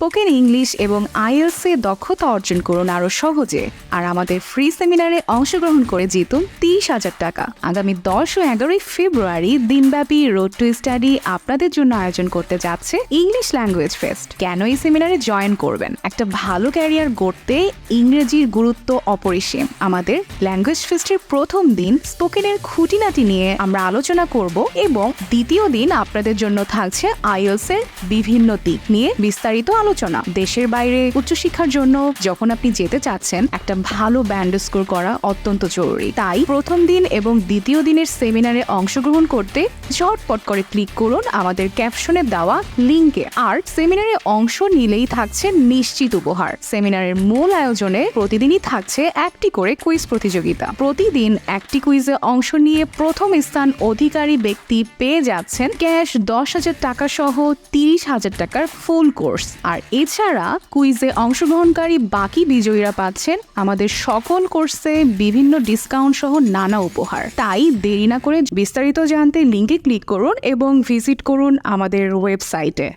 Spoken English এবং IELTS দক্ষতা অর্জন করুন আরও সহজে। আর আমাদের ফ্রি সেমিনারে অংশগ্রহণ করে জিতুন তিরিশ হাজার টাকা। আগামী দশ ও এগারোই ফেব্রুয়ারি দিনব্যাপী রোড টু স্টাডি আপনাদের জন্য আয়োজন করতে যাচ্ছে ইংলিশ ল্যাঙ্গুয়েজ ফেস্ট। কেন এই সেমিনারে জয়েন করবেন? একটা ভালো ক্যারিয়ার গড়তে ইংরেজির গুরুত্ব অপরিসীম। আমাদের ল্যাঙ্গুয়েজ ফেস্টের প্রথম দিন স্পোকেনের খুঁটিনাটি নিয়ে আমরা আলোচনা করব এবং দ্বিতীয় দিন আপনাদের জন্য থাকছে আইএলস এর বিভিন্ন দিক নিয়ে বিস্তারিত দেশের বাইরে উচ্চশিক্ষার জন্য যখন আপনি যেতে চাচ্ছেন, একটা ভালো ব্যান্ড স্কোর করা অত্যন্ত জরুরি। তাই প্রথম দিন এবং দ্বিতীয় দিনের সেমিনারে অংশগ্রহণ করতে ঝটপট করে ক্লিক করুন আমাদের ক্যাপশনে দেওয়া লিঙ্কে। আর সেমিনারে অংশ নিলেই থাকছে নিশ্চিত উপহার। সেমিনারের মূল আয়োজনে প্রতিদিনই থাকছে একটি করে কুইজ প্রতিযোগিতা। প্রতিদিন একটি কুইজে অংশ নিয়ে প্রথম স্থান অধিকারী ব্যক্তি পেয়ে যাচ্ছেন ক্যাশ দশ হাজার টাকা সহ তিরিশ হাজার টাকার ফুল কোর্স। আর এছাড়া কুইজে অংশগ্রহণকারী বাকি বিজয়ীরা পাচ্ছেন আমাদের সকল কোর্সে বিভিন্ন ডিসকাউন্ট সহ নানা উপহার। তাই দেরি না করে বিস্তারিত জানতে লিঙ্কে ক্লিক করুন এবং ভিজিট করুন আমাদের ওয়েবসাইটে।